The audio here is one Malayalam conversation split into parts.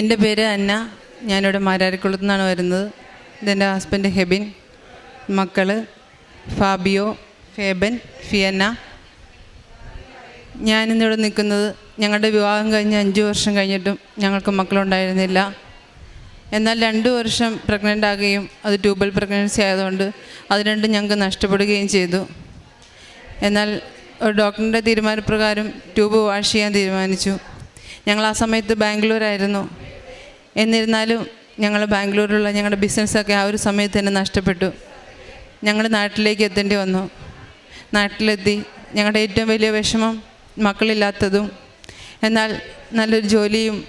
എന്റെ പേര് അന്ന. ഞാനിവിടെ മാരാരിക്കുളത്തു നിന്നാണ് വരുന്നത്. ഇതെന്റെ ഹസ്ബൻഡ് ഹെബിൻ മക്കൾ ഫാബിയോ ഫേബൻ ഫിയന്ന. ഞാനിന്നിവിടെ നിൽക്കുന്നത് ഞങ്ങളുടെ വിവാഹം കഴിഞ്ഞ് അഞ്ച് വർഷം കഴിഞ്ഞിട്ടും ഞങ്ങൾക്ക് മക്കളുണ്ടായിരുന്നില്ല. എന്നാൽ രണ്ട് വർഷം പ്രഗ്നന്റ് ആകുകയും അത് ട്യൂബൽ പ്രഗ്നൻസി ആയതുകൊണ്ട് അത് രണ്ടും ഞങ്ങൾക്ക് നഷ്ടപ്പെടുകയും ചെയ്തു. എന്നാൽ ഒരു ഡോക്ടറിന്റെ തീരുമാനപ്രകാരം ട്യൂബ് വാഷ് ചെയ്യാൻ തീരുമാനിച്ചു. ഞങ്ങൾ ആ സമയത്ത് ബാംഗ്ലൂരായിരുന്നു. എന്നിരുന്നാലും ഞങ്ങൾ ബാംഗ്ലൂരിലുള്ള ഞങ്ങളുടെ ബിസിനസ്സൊക്കെ ആ ഒരു സമയത്ത് തന്നെ നഷ്ടപ്പെട്ടു. ഞങ്ങൾ നാട്ടിലേക്ക് എത്തേണ്ടി വന്നു. നാട്ടിലെത്തി ഞങ്ങളുടെ ഏറ്റവും വലിയ വിഷമം മക്കളില്ലാത്തതും എന്നാൽ നല്ലൊരു ജോലിയും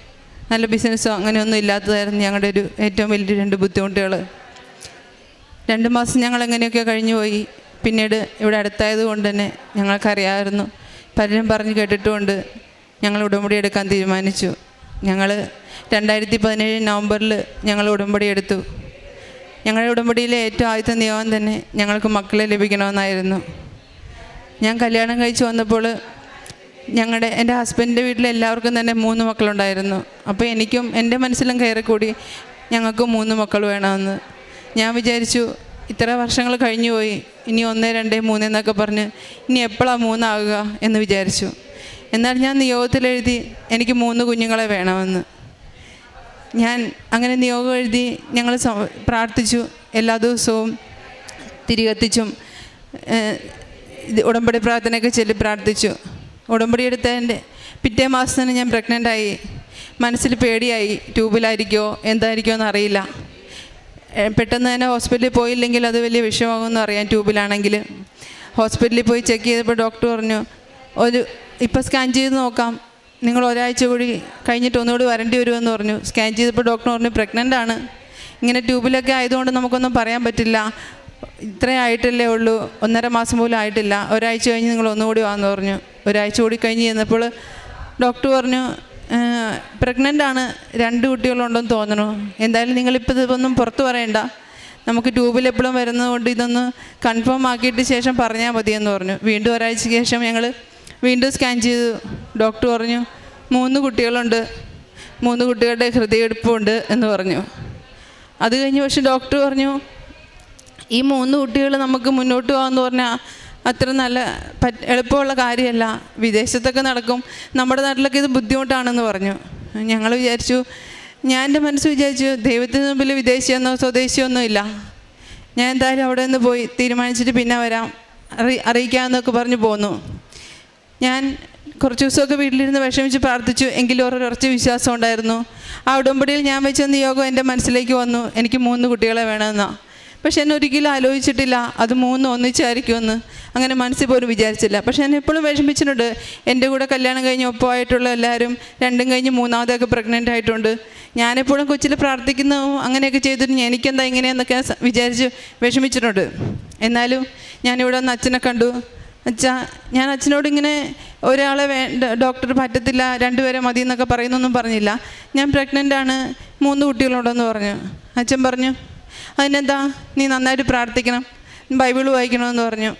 നല്ല ബിസിനസ്സും അങ്ങനെയൊന്നും ഇല്ലാത്തതായിരുന്നു ഞങ്ങളുടെ ഒരു ഏറ്റവും വലിയ രണ്ട് ബുദ്ധിമുട്ടുകൾ രണ്ട് മാസം ഞങ്ങൾ എങ്ങനെയൊക്കെ കഴിഞ്ഞു പോയി പിന്നീട് ഇവിടെ അടുത്തായത് കൊണ്ട് തന്നെ ഞങ്ങൾക്കറിയാമായിരുന്നു. പലരും പറഞ്ഞ് കേട്ടിട്ടുമുണ്ട് ഞങ്ങൾ ഉടമ്പടി എടുക്കാൻ തീരുമാനിച്ചു. ഞങ്ങൾ രണ്ടായിരത്തി പതിനേഴ് നവംബറിൽ ഞങ്ങൾ ഉടമ്പടി എടുത്തു. ഞങ്ങളുടെ ഉടമ്പടിയിലെ ഏറ്റവും ആദ്യത്തെ നിയമം തന്നെ ഞങ്ങൾക്ക് മക്കളെ ലഭിക്കണമെന്നായിരുന്നു. ഞാൻ കല്യാണം കഴിച്ച് വന്നപ്പോൾ ഞങ്ങളുടെ എന്റെ ഹസ്ബൻഡിന്റെ വീട്ടിൽ എല്ലാവർക്കും തന്നെ മൂന്ന് മക്കളുണ്ടായിരുന്നു. അപ്പോൾ എനിക്കും എന്റെ മനസ്സിലും കയറിക്കൂടി ഞങ്ങൾക്ക് മൂന്ന് മക്കൾ വേണമെന്ന്. ഞാൻ വിചാരിച്ചു ഇത്ര വർഷങ്ങൾ കഴിഞ്ഞു പോയി ഇനി ഒന്ന് രണ്ട് മൂന്ന് എന്നൊക്കെ പറഞ്ഞ് ഇനി എപ്പോഴാണ് മൂന്നാകുക എന്ന് വിചാരിച്ചു. എന്നാൽ ഞാൻ നിയോഗത്തിലെഴുതി എനിക്ക് മൂന്ന് കുഞ്ഞുങ്ങളെ വേണമെന്ന്. ഞാൻ അങ്ങനെ നിയോഗം എഴുതി ഞങ്ങൾ പ്രാർത്ഥിച്ചു എല്ലാ ദിവസവും തിരികത്തിച്ചും ഉടമ്പടി പ്രാർത്ഥനയൊക്കെ ചൊല്ലി പ്രാർത്ഥിച്ചു. ഉടമ്പടി എടുത്തതിന്റെ പിറ്റേ മാസം തന്നെ ഞാൻ പ്രഗ്നന്റായി മനസ്സിൽ പേടിയായി ട്യൂബിലായിരിക്കുമോ എന്തായിരിക്കുമോ എന്നറിയില്ല. പെട്ടെന്ന് തന്നെ ഹോസ്പിറ്റലിൽ പോയില്ലെങ്കിൽ അത് വലിയ വിഷയമാകുമെന്ന് അറിയാം ട്യൂബിലാണെങ്കിൽ. ഹോസ്പിറ്റലിൽ പോയി ചെക്ക് ചെയ്തപ്പോൾ ഡോക്ടർ പറഞ്ഞു ഒരു ഇപ്പോൾ സ്കാൻ ചെയ്ത് നോക്കാം. നിങ്ങൾ ഒരാഴ്ച കൂടി കഴിഞ്ഞിട്ട് ഒന്നുകൂടി വരേണ്ടി വരുമെന്ന് പറഞ്ഞു. സ്കാൻ ചെയ്തപ്പോൾ ഡോക്ടർ പറഞ്ഞു പ്രഗ്നന്റ് ആണ്. ഇങ്ങനെ ട്യൂബിലൊക്കെ ആയതുകൊണ്ട് നമുക്കൊന്നും പറയാൻ പറ്റില്ല. ഇത്രേ ആയിട്ടല്ലേ ഉള്ളൂ. ഒന്നര മാസം പോലും ആയിട്ടില്ല. ഒരാഴ്ച കഴിഞ്ഞ് നിങ്ങൾ ഒന്നുകൂടി വാന്ന് പറഞ്ഞു. ഒരാഴ്ച കൂടി കഴിഞ്ഞ് ചെന്നപ്പോൾ ഡോക്ടർ പറഞ്ഞു പ്രഗ്നന്റ് ആണ്. രണ്ട് കുട്ടികളുണ്ടെന്ന് തോന്നണു. എന്തായാലും നിങ്ങളിപ്പോൾ ഇതൊന്നും പുറത്ത് പറയണ്ട. നമുക്ക് ട്യൂബിൽ എപ്പോഴും വരുന്നതുകൊണ്ട് ഇതൊന്ന് കൺഫേം ആക്കിയിട്ട് ശേഷം പറഞ്ഞാൽ മതിയെന്ന് പറഞ്ഞു. വീണ്ടും ഒരാഴ്ചയ്ക്ക് ശേഷം ഞങ്ങൾ വീണ്ടും സ്കാൻ ചെയ്തു. ഡോക്ടർ പറഞ്ഞു മൂന്ന് കുട്ടികളുണ്ട്. മൂന്ന് കുട്ടികളുടെ ഹൃദയമെടുപ്പുണ്ട് എന്ന് പറഞ്ഞു. അത് കഴിഞ്ഞ് പക്ഷെ ഡോക്ടർ പറഞ്ഞു ഈ മൂന്ന് കുട്ടികൾ നമുക്ക് മുന്നോട്ട് പോകാമെന്ന് പറഞ്ഞാൽ അത്ര നല്ല എളുപ്പമുള്ള കാര്യമല്ല. വിദേശത്തൊക്കെ നടക്കും. നമ്മുടെ നാട്ടിലൊക്കെ ഇത് ബുദ്ധിമുട്ടാണെന്ന് പറഞ്ഞു. ഞങ്ങൾ വിചാരിച്ചു ഞാൻ എന്റെ മനസ്സ് വിചാരിച്ചു ദൈവത്തിന് മുമ്പിൽ വിദേശിയെന്നോ സ്വദേശിയൊന്നും ഇല്ല. ഞാൻ എന്തായാലും അവിടെ നിന്ന് പോയി തീരുമാനിച്ചിട്ട് പിന്നെ വരാം. അറി അറിയിക്കാമെന്നൊക്കെ പറഞ്ഞു പോന്നു. ഞാൻ കുറച്ച് ദിവസമൊക്കെ വീട്ടിലിരുന്ന് വിഷമിച്ച് പ്രാർത്ഥിച്ചു. എങ്കിലും ഒരു ഉറച്ച വിശ്വാസം ഉണ്ടായിരുന്നു. ആ ഉടമ്പടിയിൽ ഞാൻ വെച്ച നിയോഗം എന്റെ മനസ്സിലേക്ക് വന്നു. എനിക്ക് മൂന്ന് കുട്ടികളെ വേണമെന്നാ. പക്ഷെ എന്നെ ഒരിക്കലും ആലോചിച്ചിട്ടില്ല. അത് മൂന്ന് ഒന്നിച്ചായിരിക്കുമെന്ന്. അങ്ങനെ മനസ്സിൽ പോലും വിചാരിച്ചില്ല. പക്ഷെ ഞാൻ എപ്പോഴും വിഷമിച്ചിട്ടുണ്ട്. എന്റെ കൂടെ കല്യാണം കഴിഞ്ഞ് ഒപ്പമായിട്ടുള്ള എല്ലാവരും രണ്ടും കഴിഞ്ഞ് മൂന്നാമതൊക്കെ പ്രഗ്നന്റ് ആയിട്ടുണ്ട്. ഞാനെപ്പോഴും കൊച്ചിൽ പ്രാർത്ഥിക്കുന്നു. അങ്ങനെയൊക്കെ ചെയ്തിട്ട് എനിക്കെന്താ ഇങ്ങനെയെന്നൊക്കെ വിചാരിച്ച് വിഷമിച്ചിട്ടുണ്ട്. എന്നാലും ഞാനിവിടെ വന്ന് അച്ഛനെ കണ്ടു. അച്ഛാ ഞാൻ അച്ഛനോട് ഇങ്ങനെ ഒരാളെ വേണ്ട ഡോക്ടർ പറ്റത്തില്ല രണ്ടുപേരെ മതി എന്നൊക്കെ പറയുന്നൊന്നും പറഞ്ഞില്ല. ഞാൻ പ്രഗ്നന്റ് ആണ് മൂന്ന് കുട്ടികളുണ്ടെന്ന് പറഞ്ഞു. അച്ഛൻ പറഞ്ഞു അതിനെന്താ? നീ നന്നായിട്ട് പ്രാർത്ഥിക്കണം ബൈബിൾ വായിക്കണമെന്ന് പറഞ്ഞു.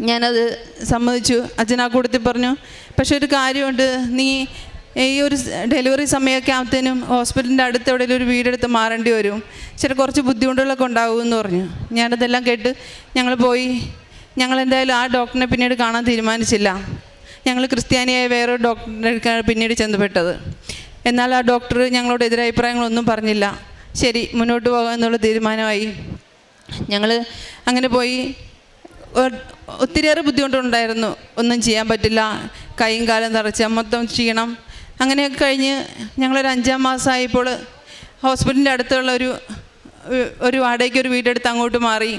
ഞാനത് സമ്മതിച്ചു. അച്ഛൻ ആ കൂട്ടത്തിൽ പറഞ്ഞു പക്ഷേ ഒരു കാര്യമുണ്ട്. നീ ഈ ഒരു ഡെലിവറി സമയമൊക്കെ ആകുമ്പത്തേനും ഹോസ്പിറ്റലിന്റെ അടുത്ത് എവിടെയെങ്കിലും ഒരു വീടെടുത്ത് മാറേണ്ടി വരും. ചില കുറച്ച് ബുദ്ധിമുട്ടുകളൊക്കെ ഉണ്ടാകുമെന്ന് പറഞ്ഞു. ഞാനതെല്ലാം കേട്ട് ഞങ്ങൾ പോയി. ഞങ്ങൾ എന്തായാലും ആ ഡോക്ടറിനെ പിന്നീട് കാണാൻ തീരുമാനിച്ചില്ല. ഞങ്ങൾ ക്രിസ്ത്യാനിയായ വേറൊരു ഡോക്ടറിന്റെ അടുക്കാണ് പിന്നീട് ചെന്നപ്പെട്ടത്. എന്നാൽ ആ ഡോക്ടർ ഞങ്ങളോട് എതിരഭിപ്രായങ്ങളൊന്നും പറഞ്ഞില്ല. ശരി മുന്നോട്ട് പോകാം എന്നുള്ള തീരുമാനമായി. ഞങ്ങൾ അങ്ങനെ പോയി. ഒത്തിരിയേറെ ബുദ്ധിമുട്ടുണ്ടായിരുന്നു. ഒന്നും ചെയ്യാൻ പറ്റില്ല. കൈയും കാലം നിറച്ച മൊത്തം ക്ഷീണം. അങ്ങനെയൊക്കെ കഴിഞ്ഞ് ഞങ്ങളൊരു അഞ്ചാം മാസമായപ്പോൾ ഹോസ്പിറ്റലിന്റെ അടുത്തുള്ള ഒരു ഒരു വാടകയ്ക്ക് ഒരു വീടെടുത്ത് അങ്ങോട്ട് മാറി.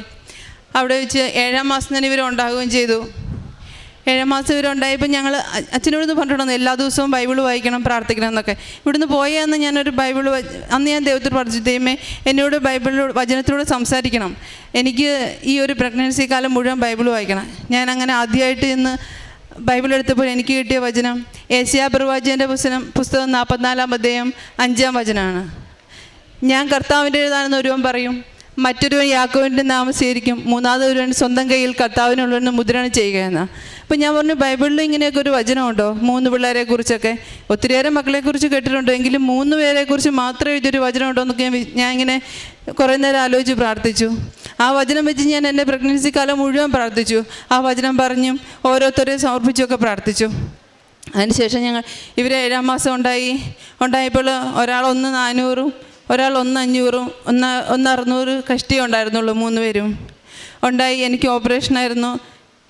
അവിടെ വെച്ച് ഏഴാം മാസം തന്നെ ഇവർ ഉണ്ടാകുകയും ചെയ്തു. ഏഴാം മാസം ഇവർ ഉണ്ടായപ്പോൾ ഞങ്ങൾ അച്ഛനോട് പറഞ്ഞിട്ടുണ്ടെന്ന് എല്ലാ ദിവസവും ബൈബിൾ വായിക്കണം പ്രാർത്ഥിക്കണം എന്നൊക്കെ. ഇവിടുന്ന് പോയെന്ന് ഞാനൊരു ബൈബിൾ അന്ന് ഞാൻ ദൈവത്തിൽ പറഞ്ഞു ദൈവമേ എന്നോട് ബൈബിളിൽ വചനത്തിലൂടെ സംസാരിക്കണം. എനിക്ക് ഈ ഒരു പ്രഗ്നൻസി കാലം മുഴുവൻ ബൈബിൾ വായിക്കണം. ഞാൻ അങ്ങനെ ആദ്യമായിട്ട് ഇന്ന് ബൈബിൾ എടുത്തപ്പോൾ എനിക്ക് കിട്ടിയ വചനം ഏഷ്യാ പ്രവാചകന്റെ പുസ്തകം പുസ്തകം നാൽപ്പത്തിനാലാം അധ്യായം അഞ്ചാം വചനമാണ് ഞാൻ കർത്താവിന്റെ എഴുതാനെന്ന് ഒരുവൻ പറയും മറ്റൊരുവൻ യാക്കോവിന്റെ നാമം സ്വീകരിക്കും. മൂന്നാമത് ഒരുവൻ സ്വന്തം കയ്യിൽ കർത്താവിനുള്ളവന് മുദ്രണം ചെയ്യുക എന്ന് അപ്പം ഞാൻ പറഞ്ഞു ബൈബിളിൽ ഇങ്ങനെയൊക്കെ ഒരു വചനമുണ്ടോ? മൂന്ന് പിള്ളേരെ കുറിച്ചൊക്കെ. ഒത്തിരിയേറെ മക്കളെക്കുറിച്ച് കേട്ടിട്ടുണ്ട്. എങ്കിലും മൂന്ന് പേരെക്കുറിച്ച് മാത്രമേ ഇതൊരു വചനമുണ്ടോ എന്നൊക്കെ ഞാൻ ഇങ്ങനെ കുറേ നേരം ആലോചിച്ച് പ്രാർത്ഥിച്ചു. ആ വചനം വെച്ച് ഞാൻ എന്റെ പ്രഗ്നൻസി കാലം മുഴുവൻ പ്രാർത്ഥിച്ചു. ആ വചനം പറഞ്ഞും ഓരോരുത്തരെയും സമർപ്പിച്ചുമൊക്കെ പ്രാർത്ഥിച്ചു. അതിനുശേഷം ഞങ്ങൾ ഇവർ ഏഴാം മാസം ഉണ്ടായി. ഉണ്ടായപ്പോൾ ഒരാൾ ഒന്ന് നാനൂറും ഒരാൾ ഒന്ന് അഞ്ഞൂറും ഒന്ന് ഒന്ന് അറുന്നൂറ് കഷ്ടിയേ ഉണ്ടായിരുന്നുള്ളൂ മൂന്ന് പേരും. ഉണ്ടായി എനിക്ക് ഓപ്പറേഷനായിരുന്നു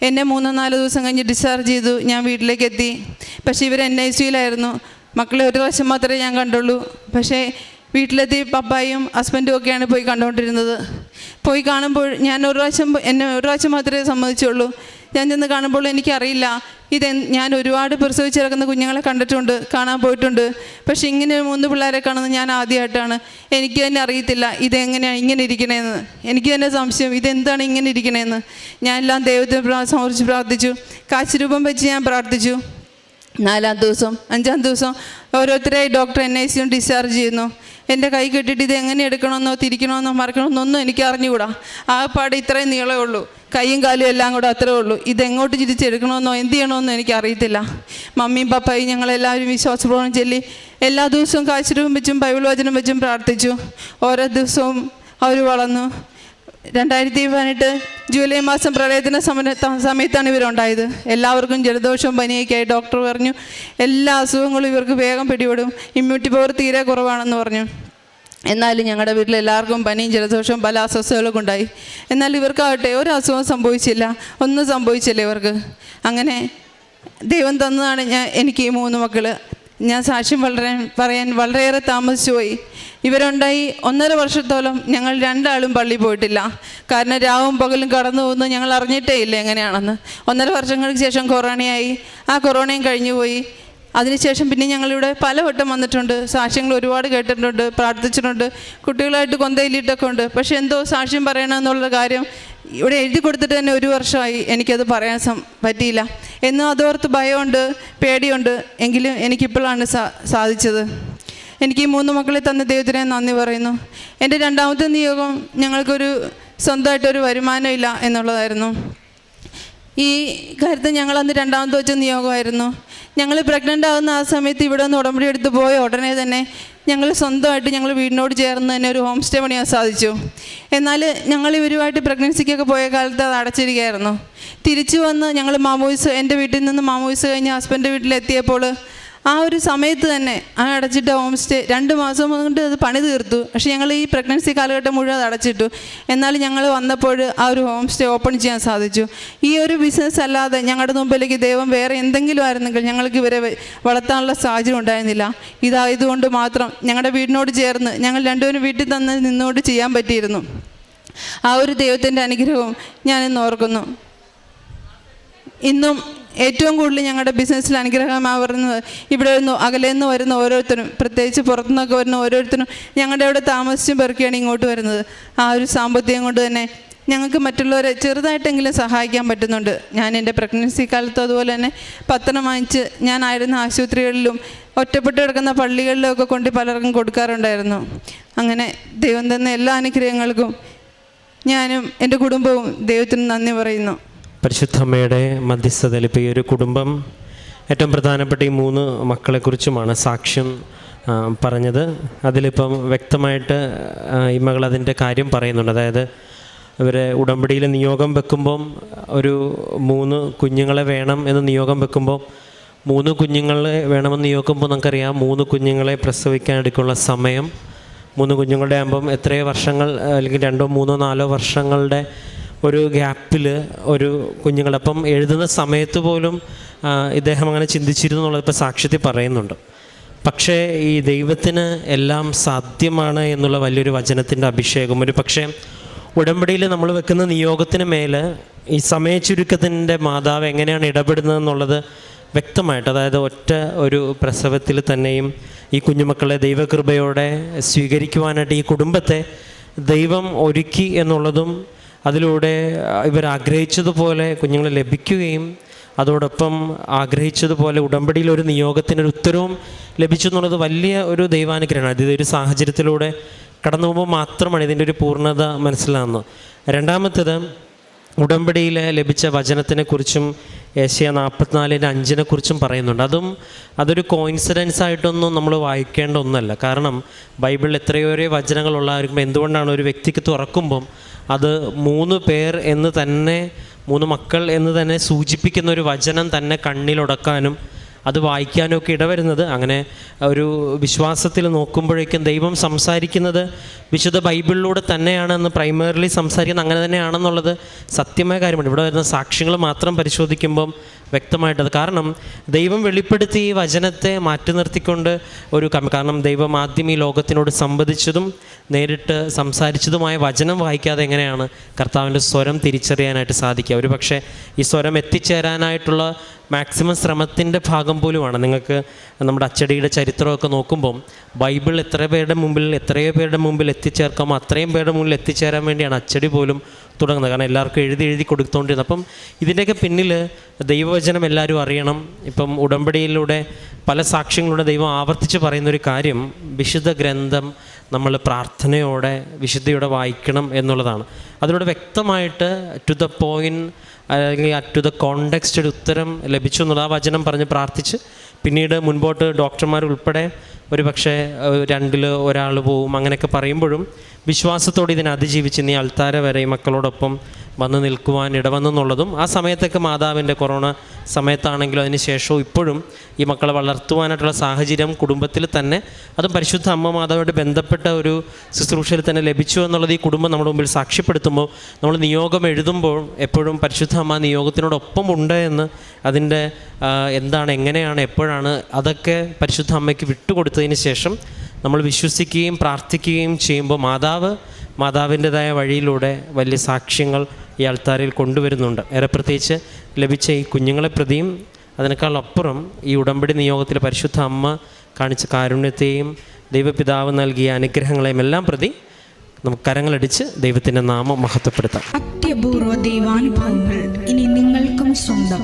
എന്നെ മൂന്നോ നാല് ദിവസം കഴിഞ്ഞ് ഡിസ്ചാർജ് ചെയ്തു ഞാൻ വീട്ടിലേക്ക് എത്തി. പക്ഷേ ഇവർ എൻ ഐ സിയിലായിരുന്നു മക്കളെ ഒരു വശം മാത്രമേ ഞാൻ കണ്ടുള്ളൂ. പക്ഷേ വീട്ടിലെത്തി പപ്പായും ഹസ്ബൻഡും ഒക്കെയാണ് പോയി കണ്ടുകൊണ്ടിരുന്നത്. പോയി കാണുമ്പോൾ ഞാൻ ഒരു പ്രാവശ്യം എന്നെ ഒരു പ്രാവശ്യം മാത്രമേ സമ്മതിച്ചുള്ളൂ. ഞാൻ ചെന്ന് കാണുമ്പോൾ എനിക്കറിയില്ല. ഇത് ഞാൻ ഒരുപാട് പ്രസവിച്ച് കിടക്കുന്ന കുഞ്ഞുങ്ങളെ കണ്ടിട്ടുണ്ട് കാണാൻ പോയിട്ടുണ്ട്. പക്ഷേ ഇങ്ങനെ മൂന്ന് പിള്ളേരെ കാണുന്നത് ഞാൻ ആദ്യമായിട്ടാണ് എനിക്ക് തന്നെ അറിയത്തില്ല ഇതെങ്ങനെയാണ് ഇങ്ങനെ ഇരിക്കണേന്ന്. എനിക്ക് തന്നെ സംശയം ഇതെന്താണ് ഇങ്ങനെ ഇരിക്കണേന്ന്. ഞാൻ എല്ലാം ദൈവത്തെ സമർപ്പിച്ച് പ്രാർത്ഥിച്ചു. കാശുരൂപം വെച്ച് ഞാൻ പ്രാർത്ഥിച്ചു. നാലാം ദിവസം അഞ്ചാം ദിവസം ഓരോരുത്തരായി ഡോക്ടർ എൻ ഐ സിയും ഡിസ്ചാർജ് ചെയ്യുന്നു. എന്റെ കൈ കെട്ടിയിട്ട് ഇത് എങ്ങനെ എടുക്കണമെന്നോ തിരിക്കണമെന്നോ മറക്കണമെന്നോ ഒന്നും എനിക്ക് അറിഞ്ഞുകൂടാ ആ പാട് ഇത്രയും നീളമേ ഉള്ളൂ. കൈയും കാലും എല്ലാം കൂടെ അത്രേ ഉള്ളൂ. ഇതെങ്ങോട്ട് തിരിച്ചെടുക്കണമെന്നോ എന്ത് ചെയ്യണമെന്നോ എനിക്കറിയത്തില്ല. മമ്മിയും പപ്പയും ഞങ്ങളെല്ലാവരും വിശ്വാസപ്രവണം ചൊല്ലി എല്ലാ ദിവസവും കാശ്രൂപം വെച്ചും ബൈബിൾ വചനം വെച്ചും പ്രാർത്ഥിച്ചു. ഓരോ ദിവസവും അവർ വളർന്നു. രണ്ടായിരത്തി പതിനെട്ട് ജൂലൈ മാസം പ്രളയത്തിന് സമര ത- സമയത്താണ് ഇവരുണ്ടായത്. എല്ലാവർക്കും ജലദോഷവും പനിയൊക്കെയായി ഡോക്ടർ പറഞ്ഞു. എല്ലാ അസുഖങ്ങളും ഇവർക്ക് വേഗം പിടിപെടും. ഇമ്മ്യൂണിറ്റി പവർ തീരെ കുറവാണെന്ന് പറഞ്ഞു. എന്നാലും ഞങ്ങളുടെ വീട്ടിൽ എല്ലാവർക്കും പനിയും ജലദോഷവും പല അസ്വസ്ഥതകളും ഉണ്ടായി എന്നാൽ ഇവർക്കാവട്ടെ ഒരു അസുഖം സംഭവിച്ചില്ല. ഒന്നും സംഭവിച്ചില്ല ഇവർക്ക്. അങ്ങനെ ദൈവം തന്നതാണ് ഞാൻ എനിക്ക് ഈ മൂന്ന് മക്കൾ ഞാൻ സാക്ഷ്യം വളരെ പറയാൻ വളരെയേറെ താമസിച്ചു പോയി. ഇവരുണ്ടായി ഒന്നര വർഷത്തോളം ഞങ്ങൾ രണ്ടാളും പള്ളി പോയിട്ടില്ല. കാരണം രാവും പകലും കടന്നു പോകുന്നു ഞങ്ങൾ അറിഞ്ഞിട്ടേ ഇല്ല എങ്ങനെയാണെന്ന്. ഒന്നര വർഷങ്ങൾക്ക് ശേഷം കൊറോണയായി. ആ കൊറോണയും കഴിഞ്ഞു പോയി അതിനുശേഷം പിന്നെ ഞങ്ങളിവിടെ പലവട്ടം വന്നിട്ടുണ്ട്. സാക്ഷ്യങ്ങൾ ഒരുപാട് കേട്ടിട്ടുണ്ട് പ്രാർത്ഥിച്ചിട്ടുണ്ട്. കുട്ടികളായിട്ട് കൊന്തയിലിട്ടൊക്കെ ഉണ്ട്. പക്ഷേ എന്തോ സാക്ഷ്യം പറയണമെന്നുള്ള കാര്യം ഇവിടെ എഴുതി കൊടുത്തിട്ട് തന്നെ ഒരു വർഷമായി എനിക്കത് പറയാൻ സം പറ്റിയില്ല. എന്നും അതോർത്ത് ഭയമുണ്ട് പേടിയുണ്ട്. എങ്കിലും എനിക്കിപ്പോഴാണ് സാ സാധിച്ചത്. എനിക്ക് ഈ മൂന്ന് മക്കളെ തന്ന ദൈവത്തിനെ നന്ദി പറയുന്നു. എന്റെ രണ്ടാമത്തെ നിയോഗം ഞങ്ങൾക്കൊരു സ്വന്തമായിട്ടൊരു വരുമാനമില്ല എന്നുള്ളതായിരുന്നു. ഈ കാര്യത്തിൽ ഞങ്ങൾ അന്ന് രണ്ടാമത്തെ വെച്ച നിയോഗമായിരുന്നു. ഞങ്ങൾ പ്രഗ്നന്റ് ആകുന്ന ആ സമയത്ത് ഇവിടെ നിന്ന് ഉടമ്പടി എടുത്ത് പോയ ഉടനെ തന്നെ ഞങ്ങൾ സ്വന്തമായിട്ട് ഞങ്ങൾ വീടിനോട് ചേർന്ന് തന്നെ ഒരു ഹോം സ്റ്റേ പണിയാൻ സാധിച്ചു. എന്നാൽ ഞങ്ങൾ ഇവരുമായിട്ട് പ്രഗ്നൻസിക്കൊക്കെ പോയ കാലത്ത് അത് അടച്ചിരിക്കുകയായിരുന്നു. തിരിച്ചു വന്ന് ഞങ്ങൾ മാമോയിസ് എന്റെ വീട്ടിൽ നിന്ന് മാമോയിസ് കഴിഞ്ഞ് ഹസ്ബൻഡ് വീട്ടിലെത്തിയപ്പോൾ ആ ഒരു സമയത്ത് തന്നെ ആ അടച്ചിട്ട ഹോം സ്റ്റേ രണ്ട് മാസം കൊണ്ട് അത് പണി തീർത്തു. പക്ഷേ ഞങ്ങൾ ഈ പ്രഗ്നൻസി കാലഘട്ടം മുഴുവൻ അത് അടച്ചിട്ടു. എന്നാൽ ഞങ്ങൾ വന്നപ്പോൾ ആ ഒരു ഹോം സ്റ്റേ ഓപ്പൺ ചെയ്യാൻ സാധിച്ചു. ഈ ഒരു ബിസിനസ് അല്ലാതെ ഞങ്ങളുടെ മുമ്പിലേക്ക് ദൈവം വേറെ എന്തെങ്കിലും ആയിരുന്നെങ്കിൽ ഞങ്ങൾക്ക് ഇവരെ വളർത്താനുള്ള സാഹചര്യം ഉണ്ടായിരുന്നില്ല. ഇതായതുകൊണ്ട് മാത്രം ഞങ്ങളുടെ വീടിനോട് ചേർന്ന് ഞങ്ങൾ രണ്ടുപേരും വീട്ടിൽ തന്നെ നിന്നുകൊണ്ട് ചെയ്യാൻ പറ്റിയിരുന്നു. ആ ഒരു ദൈവത്തിന്റെ അനുഗ്രഹവും ഞാനിന്ന് ഓർക്കുന്നു. ഇന്നും ഏറ്റവും കൂടുതൽ ഞങ്ങളുടെ ബിസിനസ്സിൽ അനുഗ്രഹമാവുന്നത് ഇവിടെ നിന്ന് അകലെ നിന്ന് വരുന്ന ഓരോരുത്തരും പ്രത്യേകിച്ച് പുറത്തുനിന്നൊക്കെ വരുന്ന ഓരോരുത്തരും ഞങ്ങളുടെ അവിടെ താമസിച്ചും പെറുക്കിയാണ് ഇങ്ങോട്ട് വരുന്നത്. ആ ഒരു സാമ്പത്തികം കൊണ്ട് തന്നെ ഞങ്ങൾക്ക് മറ്റുള്ളവരെ ചെറുതായിട്ടെങ്കിലും സഹായിക്കാൻ പറ്റുന്നുണ്ട്. ഞാൻ എന്റെ പ്രഗ്നൻസി കാലത്ത് അതുപോലെ തന്നെ പത്രം വാങ്ങിച്ച് ഞാനായിരുന്ന ആശുപത്രികളിലും ഒറ്റപ്പെട്ട് കിടക്കുന്ന പള്ളികളിലും ഒക്കെ കൊണ്ട് പലർക്കും കൊടുക്കാറുണ്ടായിരുന്നു. അങ്ങനെ ദൈവം തന്ന എല്ലാ അനുഗ്രഹങ്ങൾക്കും ഞാനും എന്റെ കുടുംബവും ദൈവത്തിന് നന്ദി പറയുന്നു. പരിശുദ്ധമ്മയുടെ മധ്യസ്ഥതയിൽ ഇപ്പോൾ ഈ ഒരു കുടുംബം ഏറ്റവും പ്രധാനപ്പെട്ട ഈ മൂന്ന് മക്കളെക്കുറിച്ചുമാണ് സാക്ഷ്യം പറഞ്ഞത്. അതിലിപ്പം വ്യക്തമായിട്ട് ഈ മകൾ അതിന്റെ കാര്യം പറയുന്നുണ്ട്. അതായത് ഇവരെ ഉടമ്പടിയിൽ നിയോഗം വെക്കുമ്പം ഒരു മൂന്ന് കുഞ്ഞുങ്ങളെ വേണം എന്ന് നിയോഗം വെക്കുമ്പോൾ മൂന്ന് കുഞ്ഞുങ്ങളെ വേണമെന്ന് നിയോഗിക്കുമ്പോൾ നമുക്കറിയാം മൂന്ന് കുഞ്ഞുങ്ങളെ പ്രസവിക്കാൻ എടുക്കുള്ള സമയം. മൂന്ന് കുഞ്ഞുങ്ങളുടെ ആകുമ്പം എത്രയോ വർഷങ്ങൾ അല്ലെങ്കിൽ രണ്ടോ മൂന്നോ നാലോ വർഷങ്ങളുടെ ഒരു ഗ്യാപ്പിൽ ഒരു കുഞ്ഞുങ്ങളപ്പം എഴുതുന്ന സമയത്ത് പോലും ഇദ്ദേഹം അങ്ങനെ ചിന്തിച്ചിരുന്നു എന്നുള്ളത് ഇപ്പോൾ സാക്ഷ്യത്തിൽ പറയുന്നുണ്ട്. പക്ഷേ ഈ ദൈവത്തിന് എല്ലാം സാധ്യമാണ് എന്നുള്ള വലിയൊരു വചനത്തിന്റെ അഭിഷേകം. ഒരു പക്ഷേ ഉടമ്പടിയിൽ നമ്മൾ വെക്കുന്ന നിയോഗത്തിന് മേൽ ഈ സമയച്ചുരുക്കത്തിന്റെ മാതാവ് എങ്ങനെയാണ് ഇടപെടുന്നത് എന്നുള്ളത് വ്യക്തമായിട്ട് അതായത് ഒറ്റ ഒരു പ്രസവത്തിൽ തന്നെയും ഈ കുഞ്ഞുമക്കളെ ദൈവകൃപയോടെ സ്വീകരിക്കുവാനായിട്ട് ഈ കുടുംബത്തെ ദൈവം ഒരുക്കി എന്നുള്ളതും അതിലൂടെ ഇവർ ആഗ്രഹിച്ചതുപോലെ കുഞ്ഞുങ്ങളെ ലഭിക്കുകയും അതോടൊപ്പം ആഗ്രഹിച്ചതുപോലെ ഉടമ്പടിയിൽ ഒരു നിയോഗത്തിനൊരു ഉത്തരവും ലഭിച്ചു എന്നുള്ളത് വലിയ ഒരു ദൈവാനുഗ്രഹമാണ്. അതായത് ഒരു സാഹചര്യത്തിലൂടെ കടന്നു പോകുമ്പോൾ മാത്രമാണ് ഇതിന്റെ ഒരു പൂർണത മനസ്സിലാകുന്നത് രണ്ടാമത്തേത് ഉടമ്പടിയിൽ ലഭിച്ച വചനത്തിനെക്കുറിച്ചും ഏഷ്യ നാൽപ്പത്തിനാലിന്റെ അഞ്ചിനെ കുറിച്ചും പറയുന്നുണ്ട്. അതും അതൊരു കോയിൻസിഡൻസ് ആയിട്ടൊന്നും നമ്മൾ വായിക്കേണ്ട ഒന്നല്ല. കാരണം ബൈബിളിൽ എത്രയേറെ വചനങ്ങളുള്ളായിരിക്കുമ്പോൾ എന്തുകൊണ്ടാണ് ഒരു വ്യക്തിക്ക് തുറക്കുമ്പം അത് മൂന്ന് പേർ എന്ന് തന്നെ മൂന്ന് മക്കൾ എന്ന് തന്നെ സൂചിപ്പിക്കുന്ന ഒരു വചനം തന്നെ കണ്ണിലുടക്കാനും അത് വായിക്കാനൊക്കെ ഇടവരുന്നത്. അങ്ങനെ ഒരു വിശ്വാസത്തിൽ നോക്കുമ്പോഴേക്കും ദൈവം സംസാരിക്കുന്നത് വിശുദ്ധ ബൈബിളിലൂടെ തന്നെയാണെന്ന് പ്രൈമറിലി സംസാരിക്കുന്നത് അങ്ങനെ തന്നെയാണെന്നുള്ളത് സത്യമായ കാര്യമാണ്. ഇവിടെ വരുന്ന സാക്ഷ്യങ്ങൾ മാത്രം പരിശോധിക്കുമ്പം വ്യക്തമായിട്ടത് കാരണം ദൈവം വെളിപ്പെടുത്തി ഈ വചനത്തെ മാറ്റി നിർത്തിക്കൊണ്ട് ഒരു കാരണം ദൈവം ആദ്യം ഈ ലോകത്തിനോട് സംവദിച്ചതും നേരിട്ട് സംസാരിച്ചതുമായ വചനം വായിക്കാതെ എങ്ങനെയാണ് കർത്താവിന്റെ സ്വരം തിരിച്ചറിയാനായിട്ട് സാധിക്കുക. ഒരു പക്ഷേ ഈ സ്വരം എത്തിച്ചേരാനായിട്ടുള്ള മാക്സിമം ശ്രമത്തിന്റെ ഭാഗം പോലുമാണ്. നിങ്ങൾക്ക് നമ്മുടെ അച്ചടിയുടെ ചരിത്രമൊക്കെ നോക്കുമ്പോൾ ബൈബിൾ എത്ര പേരുടെ മുമ്പിൽ എത്രയോ പേരുടെ മുമ്പിൽ എത്തിച്ചേർക്കാം അത്രയും പേരുടെ മുമ്പിൽ എത്തിച്ചേരാൻ വേണ്ടിയാണ് അച്ചടി പോലും തുടങ്ങുന്നത്. കാരണം എല്ലാവർക്കും എഴുതി എഴുതി കൊടുത്തുകൊണ്ടിരുന്നത് അപ്പം ഇതിന്റെയൊക്കെ പിന്നിൽ ദൈവവചനം എല്ലാവരും അറിയണം. ഇപ്പം ഉടമ്പടിയിലൂടെ പല സാക്ഷ്യങ്ങളുടെ ദൈവം ആവർത്തിച്ച് പറയുന്നൊരു കാര്യം വിശുദ്ധ ഗ്രന്ഥം നമ്മൾ പ്രാർത്ഥനയോടെ വിശുദ്ധിയോടെ വായിക്കണം എന്നുള്ളതാണ്. അതിലൂടെ വ്യക്തമായിട്ട് ടു ദ പോയിന്റ് അല്ലെങ്കിൽ ടു ദ കോണ്ടെക്സ്റ്റ് ഒരു ഉത്തരം ലഭിച്ചു എന്നുള്ള ആ വചനം പറഞ്ഞ് പ്രാർത്ഥിച്ച് പിന്നീട് മുൻപോട്ട് ഡോക്ടർമാർ ഉൾപ്പെടെ ഒരു പക്ഷേ രണ്ടിൽ ഒരാൾ പോവും അങ്ങനെയൊക്കെ പറയുമ്പോഴും വിശ്വാസത്തോടെ ഇതിനെ അതിജീവിച്ച് നീ അൾത്താര വരെ മക്കളോടൊപ്പം വന്ന് നിൽക്കുവാൻ ഇടവന്നെന്നുള്ളതും ആ സമയത്തൊക്കെ മാതാവിന്റെ കൊറോണ സമയത്താണെങ്കിലും അതിന് ശേഷവും ഇപ്പോഴും ഈ മക്കളെ വളർത്തുവാനായിട്ടുള്ള സാഹചര്യം കുടുംബത്തിൽ തന്നെ അതും പരിശുദ്ധ അമ്മ മാതാവുമായിട്ട് ബന്ധപ്പെട്ട ഒരു ശുശ്രൂഷയിൽ തന്നെ ലഭിച്ചു എന്നുള്ളത് ഈ കുടുംബം നമ്മുടെ മുമ്പിൽ സാക്ഷ്യപ്പെടുത്തുമ്പോൾ നമ്മൾ നിയോഗം എഴുതുമ്പോൾ എപ്പോഴും പരിശുദ്ധ അമ്മ നിയോഗത്തിനോടൊപ്പം ഉണ്ട് എന്ന് അതിന്റെ എന്താണ് എങ്ങനെയാണ് എപ്പോഴാണ് അതൊക്കെ പരിശുദ്ധ അമ്മയ്ക്ക് വിട്ടുകൊടുത്തതിന് ശേഷം നമ്മൾ വിശ്വസിക്കുകയും പ്രാർത്ഥിക്കുകയും ചെയ്യുമ്പോൾ മാതാവ് മാതാവിന്റെതായ വഴിയിലൂടെ വലിയ സാക്ഷ്യങ്ങൾ ഈ ആൾത്താരിൽ കൊണ്ടുവരുന്നുണ്ട്. ഏറെ പ്രത്യേകിച്ച് ലഭിച്ച ഈ കുഞ്ഞുങ്ങളെ പ്രതിയും അതിനേക്കാളപ്പുറം ഈ ഉടമ്പടി നിയോഗത്തിൽ പരിശുദ്ധ അമ്മ കാണിച്ച കാരുണ്യത്തെയും ദൈവപിതാവ് നൽകിയ അനുഗ്രഹങ്ങളെയും എല്ലാം പ്രതി നമുക്ക് കരങ്ങളടിച്ച് ദൈവത്തിന്റെ നാമം മഹത്വപ്പെടുത്താം. അത്യപൂർവ ദൈവാനുഭവങ്ങൾ ഇനി നിങ്ങൾക്കും സ്വന്തം.